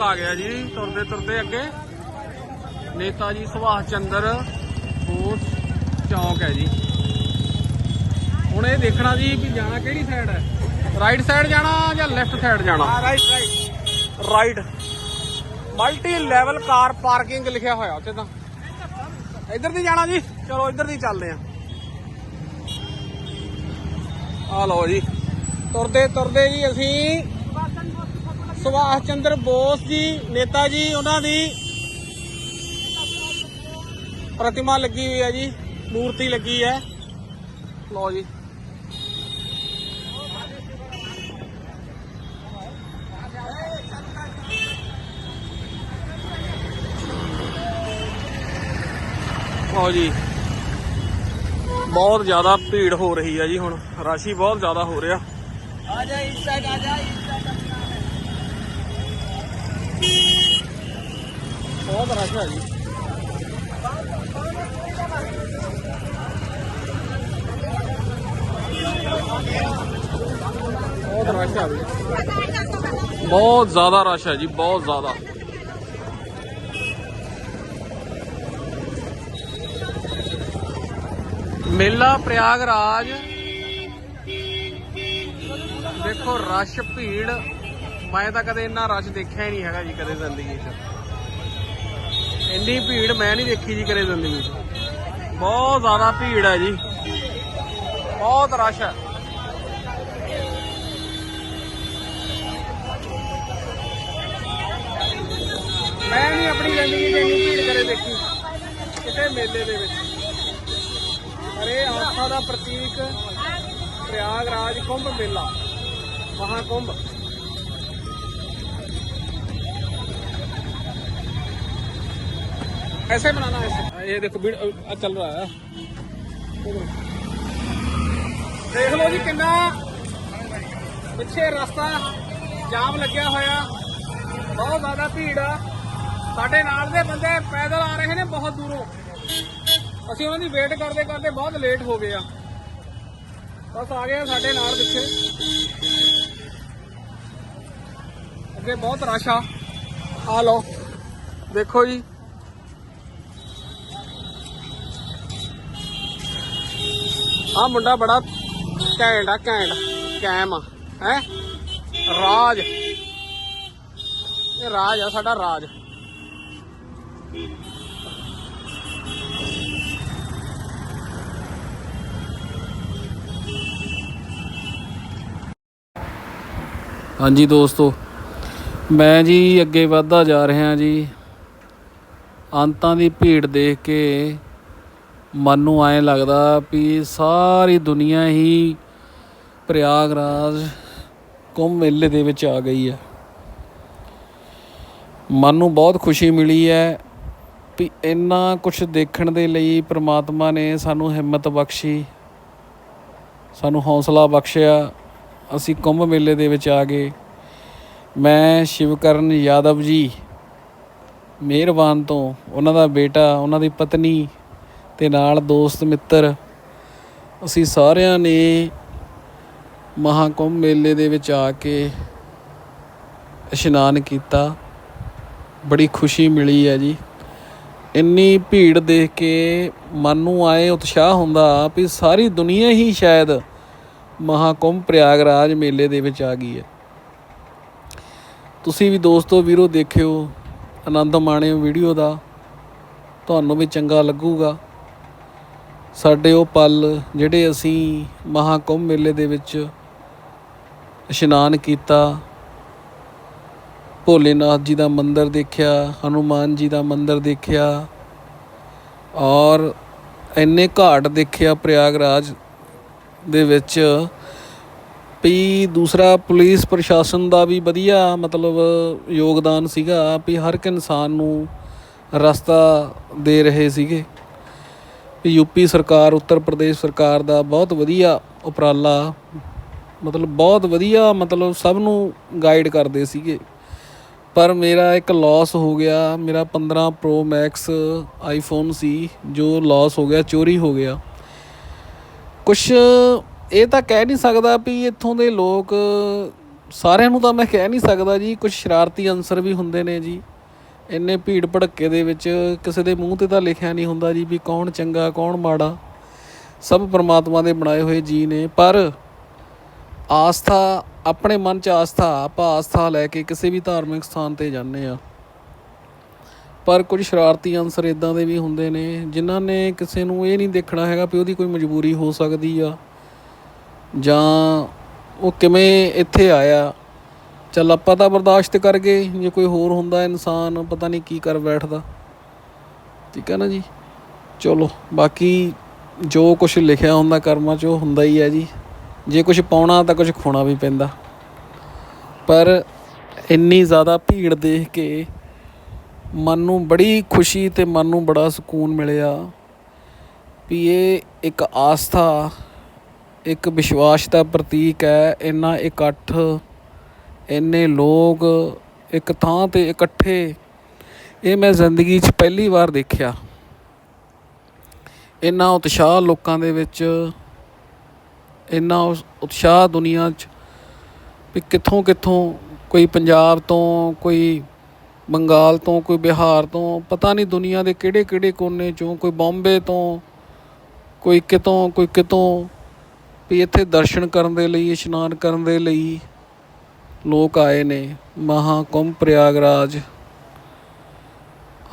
ਆ ਗਿਆ ਜੀ, ਤੁਰਦੇ ਤੁਰਦੇ ਅੱਗੇ। ਨੇਤਾ ਜੀ ਸੁਭਾਸ਼ ਚੰਦਰ ਬੋਸ ਚੌਂਕ ਹੈ ਜੀ। ਹੁਣ ਇਹ ਦੇਖਣਾ ਜੀ ਵੀ ਜਾਣਾ ਕਿਹੜੀ ਸਾਈਡ ਹੈ? ਰਾਈਟ ਸਾਈਡ ਜਾਣਾ ਜਾਂ ਲੈਫਟ ਸਾਈਡ ਜਾਣਾ? Right right right multi level car parking ਲਿਖਿਆ ਹੋਇਆ ਉੱਥੇ ਤਾਂ। ਇੱਧਰ ਦੀ ਜਾਣਾ ਜੀ? ਚਲੋ, ਇੱਧਰ ਦੀ ਚੱਲਦੇ ਆ ਆ ਲਓ ਜੀ। ਤੁਰਦੇ ਤੁਰਦੇ ਜੀ ਅਸੀਂ ਸੁਭਾਸ਼ ਚੰਦਰ ਬੋਸ ਜੀ, ਨੇਤਾ ਜੀ, ਉਹਨਾਂ ਦੀ ਪ੍ਰਤਿਮਾ ਲੱਗੀ ਹੋਈ ਹੈ ਜੀ, ਮੂਰਤੀ ਲੱਗੀ ਹੈ। ਲਓ ਜੀ। ਲਓ ਜੀ। ਬਹੁਤ ਜ਼ਿਆਦਾ ਭੀੜ ਹੋ ਰਹੀ ਹੈ ਜੀ ਹੁਣ, ਰਾਸ਼ੀ ਬਹੁਤ ਜ਼ਿਆਦਾ ਹੋ ਰਿਹਾ। ਆ ਜਾ, ਇਸ ਸਾਈਡ ਆ ਜਾ ਬਹੁਤ ਰਸ਼ ਹੈ ਜੀ। ਬਹੁਤ ਰਸ਼ ਹੈ ਜੀ। ਬਹੁਤ ਜ਼ਿਆਦਾ ਰਸ਼ ਹੈ ਜੀ, ਬਹੁਤ ਜ਼ਿਆਦਾ। ਮੇਲਾ ਪ੍ਰਯਾਗਰਾਜ। ਦੇਖੋ ਰਸ਼, ਭੀੜ। ਮੈਂ ਤਾਂ ਕਦੇ ਇੰਨਾ ਰਸ਼ ਦੇਖਿਆ ਹੀ ਨਹੀਂ ਹੈਗਾ ਜੀ ਕਦੇ ਜ਼ਿੰਦਗੀ 'ਚ। ਇੰਨੀ ਭੀੜ ਮੈਂ ਨਹੀਂ ਦੇਖੀ ਜੀ ਕਦੇ ਜ਼ਿੰਦਗੀ 'ਚ। ਬਹੁਤ ਜ਼ਿਆਦਾ ਭੀੜ ਹੈ ਜੀ। ਬਹੁਤ ਰਸ਼ ਹੈ। ਮੈਂ ਨਹੀਂ ਆਪਣੀ ਜ਼ਿੰਦਗੀ 'ਚ ਇੰਨੀ ਭੀੜ ਕਦੇ ਦੇਖੀ। ਕਿਸੇ ਮੇਲੇ ਦੇ ਵਿੱਚ। ਅਰੇ ਇਹ ਆਸਥਾ ਦਾ ਪ੍ਰਤੀਕ ਪ੍ਰਯਾਗਰਾਜ ਕੁੰਭ ਮੇਲਾ। ਮਹਾਕੁੰਭ। ऐसे बनाना है ऐसे ये देखो भीड़ अ, चल रहा है ਦੇਖ ਲਓ ਜੀ ਕਿੰਨਾ ਪਿੱਛੇ ਰਸਤਾ ਜਾਮ ਲੱਗਿਆ ਹੋਇਆ ਬਹੁਤ ਜ਼ਿਆਦਾ ਭੀੜ ਆ ਸਾਡੇ ਨਾਲ ਦੇ ਬੰਦੇ ਪੈਦਲ ਆ ਰਹੇ ਨੇ ਬਹੁਤ ਦੂਰੋਂ ਅਸੀਂ ਉਹਨਾਂ ਦੀ ਵੇਟ ਕਰਦੇ ਕਰਦੇ ਬਹੁਤ ਲੇਟ ਹੋ ਗਏ ਆ ਬਸ ਆ ਗਏ ਆ ਸਾਡੇ ਨਾਲ ਪਿੱਛੇ ਅੱਗੇ ਬਹੁਤ ਰਸ਼ ਆ ਆ ਲਓ ਦੇਖੋ ਜੀ ਆ ਮੁੰਡਾ ਬੜਾ ਘੈਂਟ ਆ, ਘੈਂਟ, ਕੈਮ ਆ, ਹੈ? ਰਾਜ। ਇਹ ਰਾਜ ਆ, ਸਾਡਾ ਰਾਜ। ਹਾਂਜੀ ਦੋਸਤੋ, ਮੈਂ ਜੀ ਅੱਗੇ ਵਧਦਾ ਜਾ ਰਿਹਾ ਜੀ। ਅੰਤਾਂ ਦੀ ਭੀੜ ਦੇਖ ਕੇ ਮਨ ਨੂੰ ਐਂ ਲੱਗਦਾ ਵੀ ਸਾਰੀ ਦੁਨੀਆ ਹੀ ਪ੍ਰਯਾਗਰਾਜ ਕੁੰਭ ਮੇਲੇ ਦੇ ਵਿੱਚ ਆ ਗਈ ਹੈ। ਮਨ ਨੂੰ ਬਹੁਤ ਖੁਸ਼ੀ ਮਿਲੀ ਹੈ ਵੀ ਇੰਨਾ ਕੁਝ ਦੇਖਣ ਦੇ ਲਈ ਪ੍ਰਮਾਤਮਾ ਨੇ ਸਾਨੂੰ ਹਿੰਮਤ ਬਖਸ਼ੀ, ਸਾਨੂੰ ਹੌਸਲਾ ਬਖਸ਼ਿਆ, ਅਸੀਂ ਕੁੰਭ ਮੇਲੇ ਦੇ ਵਿੱਚ ਆ ਗਏ। ਮੈਂ ਸ਼ਿਵਕਰਨ ਯਾਦਵ ਜੀ, ਮਿਹਰਬਾਨ ਤੋਂ ਉਹਨਾਂ ਦਾ ਬੇਟਾ, ਉਹਨਾਂ ਦੀ ਪਤਨੀ ਤੇ ਨਾਲ ਦੋਸਤ ਮਿੱਤਰ, ਅਸੀਂ ਸਾਰਿਆਂ ਨੇ ਮਹਾਕੁੰਭ ਮੇਲੇ ਦੇ ਵਿੱਚ ਆ ਕੇ ਇਸ਼ਨਾਨ ਕੀਤਾ। ਬੜੀ ਖੁਸ਼ੀ ਮਿਲੀ ਹੈ ਜੀ। ਇੰਨੀ ਭੀੜ ਦੇਖ ਕੇ ਮਨ ਨੂੰ ਆਏ ਉਤਸ਼ਾਹ ਹੁੰਦਾ ਵੀ ਸਾਰੀ ਦੁਨੀਆ ਹੀ ਸ਼ਾਇਦ ਮਹਾਕੁੰਭ ਪ੍ਰਯਾਗਰਾਜ ਮੇਲੇ ਦੇ ਵਿੱਚ ਆ ਗਈ ਹੈ। ਤੁਸੀਂ ਵੀ ਦੋਸਤੋ ਵੀਰੋ ਦੇਖਿਓ, ਆਨੰਦ ਮਾਣਿਓ ਵੀਡੀਓ ਦਾ। ਤੁਹਾਨੂੰ ਵੀ ਚੰਗਾ ਲੱਗੂਗਾ। ਸਾਡੇ ਉਹ ਪਲ ਜਿਹੜੇ ਅਸੀਂ ਮਹਾਕੁੰਭ ਮੇਲੇ ਦੇ ਵਿੱਚ ਇਸ਼ਨਾਨ ਕੀਤਾ, ਭੋਲੇਨਾਥ ਜੀ ਦਾ ਮੰਦਿਰ ਦੇਖਿਆ, ਹਨੂਮਾਨ ਜੀ ਦਾ ਮੰਦਿਰ ਦੇਖਿਆ, ਔਰ ਇੰਨੇ ਘਾਟ ਦੇਖਿਆ ਪ੍ਰਯਾਗਰਾਜ ਦੇ ਵਿੱਚ, ਵੀ ਦੂਸਰਾ ਪੁਲਿਸ ਪ੍ਰਸ਼ਾਸਨ ਦਾ ਵੀ ਵਧੀਆ ਮਤਲਬ ਯੋਗਦਾਨ ਸੀਗਾ, ਵੀ ਹਰ ਇੱਕ ਇਨਸਾਨ ਨੂੰ ਰਸਤਾ ਦੇ ਰਹੇ ਸੀਗੇ। ਯੂਪੀ ਸਰਕਾਰ, ਉੱਤਰ ਪ੍ਰਦੇਸ਼ ਸਰਕਾਰ ਦਾ ਬਹੁਤ ਵਧੀਆ ਉਪਰਾਲਾ, ਮਤਲਬ ਬਹੁਤ ਵਧੀਆ, ਮਤਲਬ ਸਭ ਨੂੰ ਗਾਈਡ ਕਰਦੇ ਸੀਗੇ। ਪਰ ਮੇਰਾ ਇੱਕ ਲਾਸ ਹੋ ਗਿਆ, ਮੇਰਾ 15 ਪ੍ਰੋ ਮੈਕਸ ਆਈਫੋਨ ਸੀ, ਜੋ ਲਾਸ ਹੋ ਗਿਆ, ਚੋਰੀ ਹੋ ਗਿਆ। ਕੁਛ ਇਹ ਤਾਂ ਕਹਿ ਨਹੀਂ ਸਕਦਾ ਵੀ ਇੱਥੋਂ ਦੇ ਲੋਕ ਸਾਰਿਆਂ ਨੂੰ ਤਾਂ ਮੈਂ ਕਹਿ ਨਹੀਂ ਸਕਦਾ ਜੀ ਕੁਝ ਸ਼ਰਾਰਤੀ ਅਨਸਰ ਵੀ ਹੁੰਦੇ ਨੇ ਜੀ। ਇੰਨੇ ਭੀੜ ਭੜੱਕੇ ਦੇ ਵਿੱਚ ਕਿਸੇ ਦੇ ਮੂੰਹ ਤੇ ਤਾਂ ਲਿਖਿਆ ਨਹੀਂ ਹੁੰਦਾ ਜੀ ਵੀ ਕੌਣ ਚੰਗਾ, ਕੌਣ ਮਾੜਾ। ਸਭ ਪਰਮਾਤਮਾ ਦੇ ਬਣਾਏ ਹੋਏ ਜੀ ਨੇ, ਪਰ ਆਸਥਾ, ਆਪਣੇ ਮਨ 'ਚ ਆਸਥਾ, ਆਪਾਂ ਆਸਥਾ ਲੈ ਕੇ ਕਿਸੇ ਵੀ ਧਾਰਮਿਕ ਸਥਾਨ ਤੇ ਜਾਂਦੇ ਆ ਪਰ ਕੁਝ ਸ਼ਰਾਰਤੀ ਅਨਸਰ ਇਦਾਂ ਦੇ ਵੀ ਹੁੰਦੇ ਨੇ, ਜਿਨ੍ਹਾਂ ਨੇ ਕਿਸੇ ਨੂੰ ਇਹ ਨਹੀਂ ਦੇਖਣਾ ਹੈਗਾ ਵੀ ਉਹਦੀ ਕੋਈ ਮਜਬੂਰੀ ਹੋ ਸਕਦੀ ਆ। ਜਾਂ ਉਹ ਕਿਵੇਂ ਇੱਥੇ ਆਇਆ ਚੱਲ ਆਪਾਂ ਤਾਂ ਬਰਦਾਸ਼ਤ ਕਰ ਗਏ, ਜੇ ਕੋਈ ਹੋਰ ਹੁੰਦਾ ਇਨਸਾਨ, ਪਤਾ ਨਹੀਂ ਕੀ ਕਰ ਬੈਠਦਾ। ਠੀਕ ਹੈ ਨਾ ਜੀ? ਚਲੋ, ਬਾਕੀ ਜੋ ਕੁਝ ਲਿਖਿਆ ਹੁੰਦਾ ਕਰਮਾਂ 'ਚ, ਉਹ ਹੁੰਦਾ ਹੀ ਹੈ ਜੀ। ਜੇ ਕੁਝ ਪਾਉਣਾ ਤਾਂ ਕੁਝ ਖੋਣਾ ਵੀ ਪੈਂਦਾ। ਪਰ ਇੰਨੀ ਜ਼ਿਆਦਾ ਭੀੜ ਦੇਖ ਕੇ ਮਨ ਨੂੰ ਬੜੀ ਖੁਸ਼ੀ ਤੇ ਮਨ ਨੂੰ ਬੜਾ ਸਕੂਨ ਮਿਲਿਆ ਵੀ ਇਹ ਇੱਕ ਆਸਥਾ, ਇੱਕ ਵਿਸ਼ਵਾਸ ਦਾ ਪ੍ਰਤੀਕ ਹੈ, ਇੰਨਾ ਇਕੱਠ ਇੰਨੇ ਲੋਕ ਇੱਕ ਥਾਂ ਤੇ ਇਕੱਠੇ। ਇਹ ਮੈਂ ਜ਼ਿੰਦਗੀ 'ਚ ਪਹਿਲੀ ਵਾਰ ਦੇਖਿਆ। ਇੰਨਾ ਉਤਸ਼ਾਹ ਲੋਕਾਂ ਦੇ ਵਿੱਚ, ਇੰਨਾ ਉਤਸ਼ਾਹ ਦੁਨੀਆ 'ਚ ਵੀ ਕਿੱਥੋਂ ਕਿੱਥੋਂ ਕੋਈ ਪੰਜਾਬ ਤੋਂ, ਕੋਈ ਬੰਗਾਲ ਤੋਂ, ਕੋਈ ਬਿਹਾਰ ਤੋਂ, ਪਤਾ ਨਹੀਂ ਦੁਨੀਆ ਦੇ ਕਿਹੜੇ ਕਿਹੜੇ ਕੋਨੇ 'ਚੋਂ, ਕੋਈ ਬੰਬੇ ਤੋਂ, ਕੋਈ ਕਿਤੋਂ ਕੋਈ ਕਿਤੋਂ ਵੀ ਇੱਥੇ ਦਰਸ਼ਨ ਕਰਨ ਦੇ ਲਈ, ਇਸ਼ਨਾਨ ਕਰਨ ਦੇ ਲਈ ਲੋਕ ਆਏ ਨੇ ਮਹਾਕੁੰਭ ਪ੍ਰਯਾਗਰਾਜ।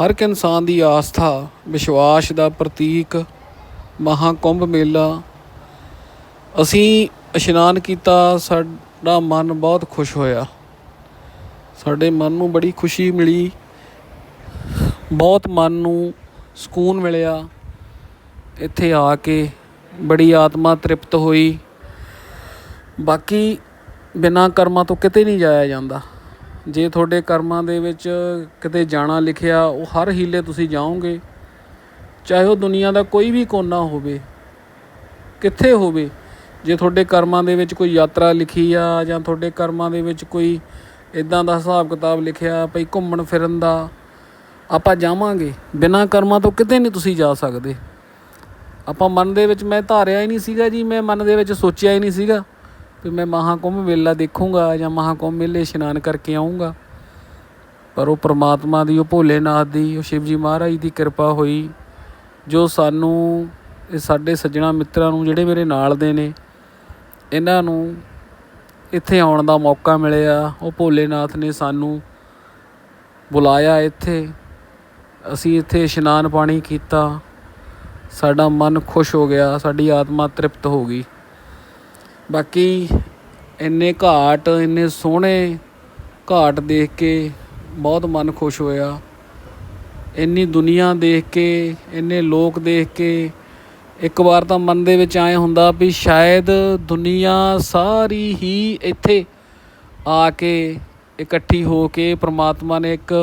ਹਰ ਇੱਕ ਇਨਸਾਨ ਦੀ ਆਸਥਾ, ਵਿਸ਼ਵਾਸ ਦਾ ਪ੍ਰਤੀਕ ਮਹਾਕੁੰਭ ਮੇਲਾ। ਅਸੀਂ ਇਸ਼ਨਾਨ ਕੀਤਾ, ਸਾਡਾ ਮਨ ਬਹੁਤ ਖੁਸ਼ ਹੋਇਆ। ਸਾਡੇ ਮਨ ਨੂੰ ਬੜੀ ਖੁਸ਼ੀ ਮਿਲੀ। ਬਹੁਤ ਮਨ ਨੂੰ ਸਕੂਨ ਮਿਲਿਆ। ਇੱਥੇ ਆ ਕੇ ਬੜੀ ਆਤਮਾ ਤ੍ਰਿਪਤ ਹੋਈ। ਬਾਕੀ ਬਿਨਾਂ ਕਰਮਾਂ ਤੋਂ ਕਿਤੇ ਨਹੀਂ ਜਾਇਆ ਜਾਂਦਾ। ਜੇ ਤੁਹਾਡੇ ਕਰਮਾਂ ਦੇ ਵਿੱਚ ਕਿਤੇ ਜਾਣਾ ਲਿਖਿਆ, ਉਹ ਹਰ ਹੀਲੇ ਤੁਸੀਂ ਜਾਓਗੇ। ਚਾਹੇ ਉਹ ਦੁਨੀਆ ਦਾ ਕੋਈ ਵੀ ਕੋਨਾ ਹੋਵੇ, ਕਿੱਥੇ ਹੋਵੇ, ਜੇ ਤੁਹਾਡੇ ਕਰਮਾਂ ਦੇ ਵਿੱਚ ਕੋਈ ਯਾਤਰਾ ਲਿਖੀ ਆ, ਜਾਂ ਤੁਹਾਡੇ ਕਰਮਾਂ ਦੇ ਵਿੱਚ ਕੋਈ ਇਦਾਂ ਦਾ ਹਿਸਾਬ ਕਿਤਾਬ ਲਿਖਿਆ ਭਈ ਘੁੰਮਣ ਫਿਰਨ ਦਾ, ਆਪਾਂ ਜਾਵਾਂਗੇ। ਬਿਨਾਂ ਕਰਮਾਂ ਤੋਂ ਕਿਤੇ ਨਹੀਂ ਤੁਸੀਂ ਜਾ ਸਕਦੇ। ਆਪਾਂ ਮਨ ਦੇ ਵਿੱਚ, ਮੈਂ ਧਾਰਿਆ ਹੀ ਨਹੀਂ ਸੀਗਾ ਜੀ, ਮੈਂ ਮਨ ਦੇ ਵਿੱਚ ਸੋਚਿਆ ਹੀ ਨਹੀਂ ਸੀਗਾ। ਵੀ ਮੈਂ ਮਹਾਕੁੰਭ ਮੇਲਾ ਦੇਖੂੰਗਾ ਜਾਂ ਮਹਾਕੁੰਭ ਮੇਲੇ ਇਸ਼ਨਾਨ ਕਰਕੇ ਆਉਂਗਾ ਪਰ ਉਹ ਪ੍ਰਮਾਤਮਾ ਦੀ, ਉਹ ਭੋਲੇਨਾਥ ਦੀ, ਉਹ ਸ਼ਿਵਜੀ ਮਹਾਰਾਜ ਦੀ ਕਿਰਪਾ ਹੋਈ, ਜੋ ਸਾਨੂੰ ਇਹ ਸਾਡੇ ਸੱਜਣਾ ਮਿੱਤਰਾਂ ਨੂੰ ਜਿਹੜੇ ਮੇਰੇ ਨਾਲ ਦੇ ਨੇ, ਇਹਨਾਂ ਨੂੰ ਇੱਥੇ ਆਉਣ ਦਾ ਮੌਕਾ ਮਿਲਿਆ। ਉਹ ਭੋਲੇਨਾਥ ਨੇ ਸਾਨੂੰ ਬੁਲਾਇਆ ਇੱਥੇ। ਅਸੀਂ ਇੱਥੇ ਇਸ਼ਨਾਨ ਪਾਣੀ ਕੀਤਾ। ਸਾਡਾ ਮਨ ਖੁਸ਼ ਹੋ ਗਿਆ, ਸਾਡੀ ਆਤਮਾ ਤ੍ਰਿਪਤ ਹੋ ਗਈ। ਬਾਕੀ ਇੰਨੇ ਘਾਟ, ਇੰਨੇ ਸੋਹਣੇ ਘਾਟ ਦੇਖ ਕੇ ਬਹੁਤ ਮਨ ਖੁਸ਼ ਹੋਇਆ। ਇੰਨੀ ਦੁਨੀਆ ਦੇਖ ਕੇ, ਇੰਨੇ ਲੋਕ ਦੇਖ ਕੇ ਇੱਕ ਵਾਰ ਤਾਂ ਮਨ ਦੇ ਵਿੱਚ ਆਏ ਹੁੰਦਾ ਵੀ ਸ਼ਾਇਦ ਦੁਨੀਆ ਸਾਰੀ ਹੀ ਇੱਥੇ ਆ ਕੇ ਇਕੱਠੀ ਹੋ ਕੇ ਪ੍ਰਮਾਤਮਾ ਨੇ ਇੱਕ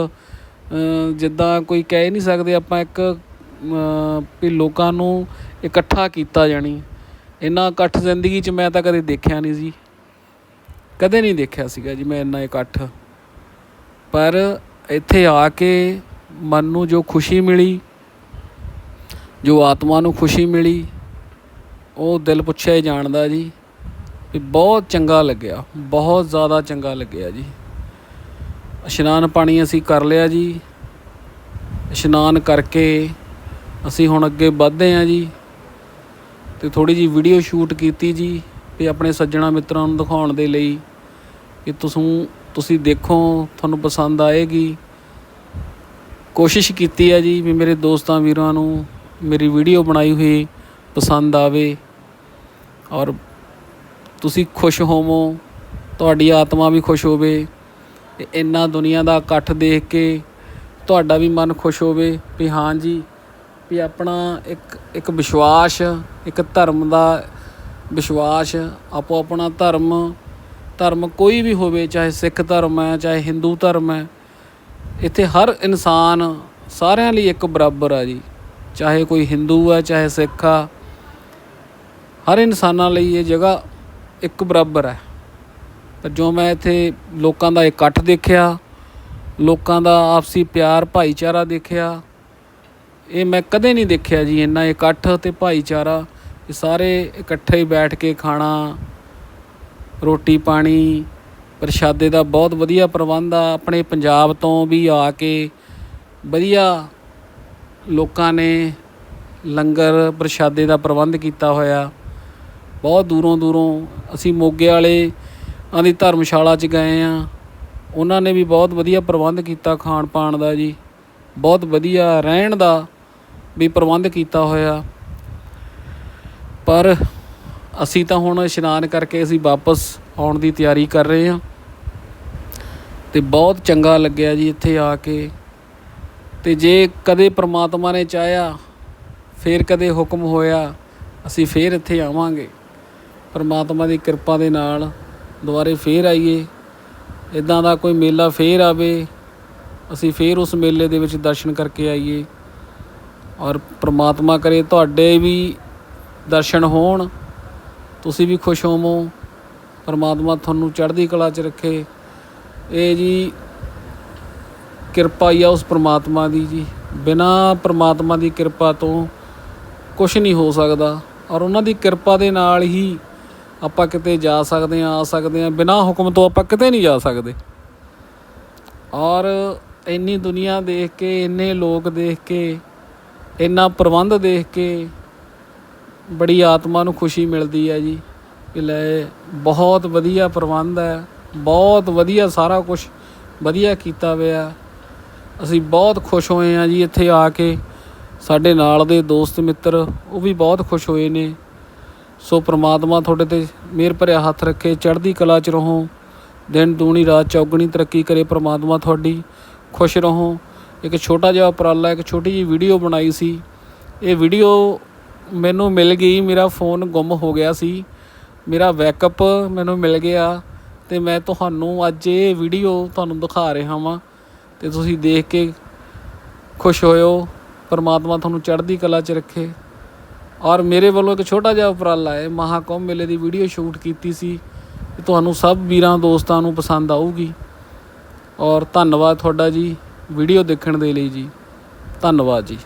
ਜਿੱਦਾਂ ਕੋਈ ਕਹਿ ਨਹੀਂ ਸਕਦੇ ਆਪਾਂ ਇੱਕ ਵੀ ਲੋਕਾਂ ਨੂੰ ਇਕੱਠਾ ਕੀਤਾ ਜਾਣੀ। ਇੰਨਾ ਇਕੱਠ ਜ਼ਿੰਦਗੀ 'ਚ ਮੈਂ ਤਾਂ ਕਦੇ ਦੇਖਿਆ ਨਹੀਂ ਜੀ। ਕਦੇ ਨਹੀਂ ਦੇਖਿਆ ਸੀਗਾ ਜੀ ਮੈਂ ਇੰਨਾ ਇਕੱਠ। ਪਰ ਇੱਥੇ ਆ ਕੇ ਮਨ ਨੂੰ ਜੋ ਖੁਸ਼ੀ ਮਿਲੀ, ਜੋ ਆਤਮਾ ਨੂੰ ਖੁਸ਼ੀ ਮਿਲੀ, ਉਹ ਦਿਲ ਪੁੱਛਿਆ ਹੀ ਜਾਣਦਾ ਜੀ ਵੀ ਬਹੁਤ ਚੰਗਾ ਲੱਗਿਆ, ਬਹੁਤ ਜ਼ਿਆਦਾ ਚੰਗਾ ਲੱਗਿਆ ਜੀ। ਇਸ਼ਨਾਨ ਪਾਣੀ ਅਸੀਂ ਕਰ ਲਿਆ ਜੀ। ਇਸ਼ਨਾਨ ਕਰਕੇ ਅਸੀਂ ਹੁਣ ਅੱਗੇ ਵਧਦੇ ਹਾਂ ਜੀ। ਤੇ ਥੋੜੀ ਜੀ ਵੀਡੀਓ ਸ਼ੂਟ ਕੀਤੀ ਜੀ ਵੀ ਆਪਣੇ ਸੱਜਣਾ ਮਿੱਤਰਾਂ ਨੂੰ ਦਿਖਾਉਣ ਦੇ ਲਈ ਕਿ ਤੁਸੀਂ ਤੁਸੀਂ ਦੇਖੋ, ਤੁਹਾਨੂੰ ਪਸੰਦ ਆਏਗੀ। ਕੋਸ਼ਿਸ਼ ਕੀਤੀ ਹੈ ਜੀ ਵੀ ਮੇਰੇ ਦੋਸਤਾਂ ਵੀਰਾਂ ਨੂੰ ਮੇਰੀ ਵੀਡੀਓ ਬਣਾਈ ਹੋਈ ਪਸੰਦ ਆਵੇ ਔਰ ਤੁਸੀਂ ਖੁਸ਼ ਹੋਵੋ, ਤੁਹਾਡੀ ਆਤਮਾ ਵੀ ਖੁਸ਼ ਹੋਵੇ ਤੇ ਇੰਨਾ ਦੁਨੀਆ ਦਾ ਇਕੱਠ ਦੇਖ ਕੇ ਤੁਹਾਡਾ ਵੀ ਮਨ ਖੁਸ਼ ਹੋਵੇ ਵੀ ਹਾਂ ਜੀ ਵੀ ਆਪਣਾ ਇੱਕ ਇੱਕ ਵਿਸ਼ਵਾਸ, ਇੱਕ ਧਰਮ ਦਾ ਵਿਸ਼ਵਾਸ, ਆਪੋ ਆਪਣਾ ਧਰਮ ਧਰਮ ਕੋਈ ਵੀ ਹੋਵੇ, ਚਾਹੇ ਸਿੱਖ ਧਰਮ ਹੈ, ਚਾਹੇ ਹਿੰਦੂ ਧਰਮ ਹੈ, ਇੱਥੇ ਹਰ ਇਨਸਾਨ ਸਾਰਿਆਂ ਲਈ ਇੱਕ ਬਰਾਬਰ ਆ ਜੀ। ਚਾਹੇ ਕੋਈ ਹਿੰਦੂ ਹੈ, ਚਾਹੇ ਸਿੱਖ ਆ, ਹਰ ਇਨਸਾਨਾਂ ਲਈ ਇਹ ਜਗ੍ਹਾ ਇੱਕ ਬਰਾਬਰ ਹੈ। ਪਰ ਜੋ ਮੈਂ ਇੱਥੇ ਲੋਕਾਂ ਦਾ ਇਕੱਠ ਦੇਖਿਆ, ਲੋਕਾਂ ਦਾ ਆਪਸੀ ਪਿਆਰ, ਭਾਈਚਾਰਾ ਦੇਖਿਆ ਇਹ ਮੈਂ ਕਦੇ ਨਹੀਂ ਦੇਖਿਆ ਜੀ ਇੰਨਾ ਇਕੱਠ ਤੇ ਭਾਈਚਾਰਾ। ਇਹ ਸਾਰੇ ਇਕੱਠੇ ਹੀ ਬੈਠ ਕੇ ਖਾਣਾ, ਰੋਟੀ ਪਾਣੀ, ਪ੍ਰਸ਼ਾਦੇ ਦਾ ਬਹੁਤ ਵਧੀਆ ਪ੍ਰਬੰਧ ਆ। ਆਪਣੇ ਪੰਜਾਬ ਤੋਂ ਵੀ ਆ ਕੇ ਵਧੀਆ ਲੋਕਾਂ ਨੇ ਲੰਗਰ ਪ੍ਰਸ਼ਾਦੇ ਦਾ ਪ੍ਰਬੰਧ ਕੀਤਾ ਹੋਇਆ। ਬਹੁਤ ਦੂਰੋਂ ਦੂਰੋਂ ਅਸੀਂ ਮੋਗੇ ਵਾਲੇ ਆਂ ਧਰਮਸ਼ਾਲਾ 'ਚ ਗਏ ਆ। ਉਹਨਾਂ ਨੇ ਵੀ ਬਹੁਤ ਵਧੀਆ ਪ੍ਰਬੰਧ ਕੀਤਾ ਖਾਣ ਪਾਣ ਦਾ ਜੀ। ਬਹੁਤ ਵਧੀਆ ਰਹਿਣ ਦਾ ਵੀ ਪ੍ਰਬੰਧ ਕੀਤਾ ਹੋਇਆ। ਪਰ ਅਸੀਂ ਤਾਂ ਹੁਣ ਇਸ਼ਨਾਨ ਕਰਕੇ ਅਸੀਂ ਵਾਪਸ ਆਉਣ ਦੀ ਤਿਆਰੀ ਕਰ ਰਹੇ ਹਾਂ। ਤੇ ਬਹੁਤ ਚੰਗਾ ਲੱਗਿਆ ਜੀ ਇੱਥੇ ਆ ਕੇ। ਤੇ ਜੇ ਕਦੇ ਪ੍ਰਮਾਤਮਾ ਨੇ ਚਾਹਿਆ, ਫੇਰ ਕਦੇ ਹੁਕਮ ਹੋਇਆ, ਅਸੀਂ ਫੇਰ ਇੱਥੇ ਆਵਾਂਗੇ। ਪ੍ਰਮਾਤਮਾ ਦੀ ਕਿਰਪਾ ਦੇ ਨਾਲ ਦੁਬਾਰੇ ਫੇਰ ਆਈਏ। ਇਦਾਂ ਦਾ ਕੋਈ ਮੇਲਾ ਫੇਰ ਆਵੇ, ਅਸੀਂ ਫੇਰ ਉਸ ਮੇਲੇ ਦੇ ਵਿੱਚ ਦਰਸ਼ਨ ਕਰਕੇ ਆਈਏ। ਔਰ ਪ੍ਰਮਾਤਮਾ ਕਰੇ ਤੁਹਾਡੇ ਵੀ ਦਰਸ਼ਨ ਹੋਣ, ਤੁਸੀਂ ਵੀ ਖੁਸ਼ ਹੋਵੋ, ਪਰਮਾਤਮਾ ਤੁਹਾਨੂੰ ਚੜ੍ਹਦੀ ਕਲਾ 'ਚ ਰੱਖੇ। ਇਹ ਜੀ ਕਿਰਪਾ ਹੀ ਆ ਉਸ ਪਰਮਾਤਮਾ ਦੀ ਜੀ। ਬਿਨਾ ਪਰਮਾਤਮਾ ਦੀ ਕਿਰਪਾ ਤੋਂ ਕੁਝ ਨਹੀਂ ਹੋ ਸਕਦਾ। ਔਰ ਉਹਨਾਂ ਦੀ ਕਿਰਪਾ ਦੇ ਨਾਲ ਹੀ ਆਪਾਂ ਕਿਤੇ ਜਾ ਸਕਦੇ ਆ ਆ ਸਕਦੇ ਆ ਬਿਨਾ ਹੁਕਮ ਤੋਂ ਆਪਾਂ ਕਿਤੇ ਨਹੀਂ ਜਾ ਸਕਦੇ। ਔਰ ਇੰਨੀ ਦੁਨੀਆ ਦੇਖ ਕੇ, ਇੰਨੇ ਲੋਕ ਦੇਖ ਕੇ ਇੰਨਾ ਪ੍ਰਬੰਧ ਦੇਖ ਕੇ ਬੜੀ ਆਤਮਾ ਨੂੰ ਖੁਸ਼ੀ ਮਿਲਦੀ ਹੈ ਜੀ ਕਿ ਲੈ, ਬਹੁਤ ਵਧੀਆ ਪ੍ਰਬੰਧ ਹੈ, ਬਹੁਤ ਵਧੀਆ ਸਾਰਾ ਕੁਝ ਵਧੀਆ ਕੀਤਾ ਹੋਇਆ। ਅਸੀਂ ਬਹੁਤ ਖੁਸ਼ ਹੋਏ ਹਾਂ ਜੀ ਇੱਥੇ ਆ ਕੇ। ਸਾਡੇ ਨਾਲ ਦੇ ਦੋਸਤ ਮਿੱਤਰ, ਉਹ ਵੀ ਬਹੁਤ ਖੁਸ਼ ਹੋਏ ਨੇ। ਸੋ ਪ੍ਰਮਾਤਮਾ ਤੁਹਾਡੇ ਤੇ ਮਿਹਰ ਭਰਿਆ ਹੱਥ ਰੱਖੇ, ਚੜ੍ਹਦੀ ਕਲਾ 'ਚ ਰਹੋ। ਦਿਨ, ਦੂਣੀ, ਰਾਤ, ਚੌਗਣੀ ਤਰੱਕੀ ਕਰੇ ਪ੍ਰਮਾਤਮਾ ਤੁਹਾਡੀ। ਖੁਸ਼ ਰਹੋ। ਇੱਕ ਛੋਟਾ ਜਿਹਾ ਉਪਰਾਲਾ, ਇੱਕ ਛੋਟੀ ਜਿਹੀ ਵੀਡੀਓ ਬਣਾਈ ਸੀ। ਇਹ ਵੀਡੀਓ ਮੈਨੂੰ ਮਿਲ ਗਈ, ਮੇਰਾ ਫੋਨ ਗੁੰਮ ਹੋ ਗਿਆ ਸੀ। ਮੇਰਾ ਬੈਕਅਪ ਮੈਨੂੰ ਮਿਲ ਗਿਆ ਤੇ ਮੈਂ ਤੁਹਾਨੂੰ ਅੱਜ ਇਹ ਵੀਡੀਓ ਤੁਹਾਨੂੰ ਦਿਖਾ ਰਿਹਾ ਹਾਂ ਤੇ ਤੁਸੀਂ ਦੇਖ ਕੇ ਖੁਸ਼ ਹੋਇਓ, ਪਰਮਾਤਮਾ ਤੁਹਾਨੂੰ ਚੜ੍ਹਦੀ ਕਲਾ 'ਚ ਰੱਖੇ। ਔਰ ਮੇਰੇ ਵੱਲੋਂ ਇੱਕ ਛੋਟਾ ਜਿਹਾ ਉਪਰਾਲਾ ਹੈ, ਮਹਾਕੁੰਭ ਮੇਲੇ ਦੀ ਵੀਡੀਓ ਸ਼ੂਟ ਕੀਤੀ ਸੀ। ਤੇ ਤੁਹਾਨੂੰ ਸਭ ਵੀਰਾਂ ਦੋਸਤਾਂ ਨੂੰ ਪਸੰਦ ਆਊਗੀ। ਔਰ ਧੰਨਵਾਦ ਤੁਹਾਡਾ ਜੀ। ਵੀਡੀਓ ਦੇਖਣ ਦੇ ਲਈ ਜੀ। ਧੰਨਵਾਦ ਜੀ।